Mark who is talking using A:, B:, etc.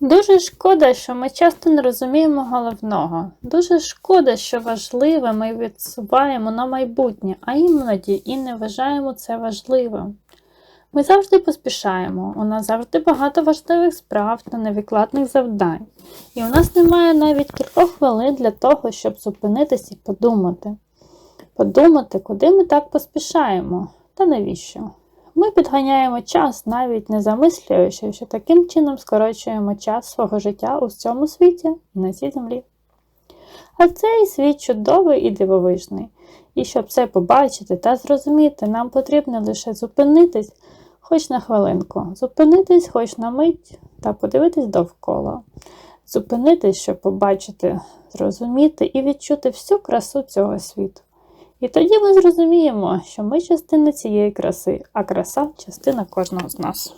A: Дуже шкода, що ми часто не розуміємо головного. Дуже шкода, що важливе ми відсуваємо на майбутнє, а іноді і не вважаємо це важливим. Ми завжди поспішаємо, у нас завжди багато важливих справ та невідкладних завдань, і у нас немає навіть кількох хвилин для того, щоб зупинитись і подумати. Подумати, куди ми так поспішаємо та навіщо. Ми підганяємо час, навіть не замислюючи, що таким чином скорочуємо час свого життя у цьому світі на цій землі. А цей світ чудовий і дивовижний. І щоб це побачити та зрозуміти, нам потрібно лише зупинитись хоч на хвилинку, зупинитись хоч на мить та подивитись довкола. Зупинитись, щоб побачити, зрозуміти і відчути всю красу цього світу. І тоді ми зрозуміємо, що ми частина цієї краси, а краса частина кожного з нас.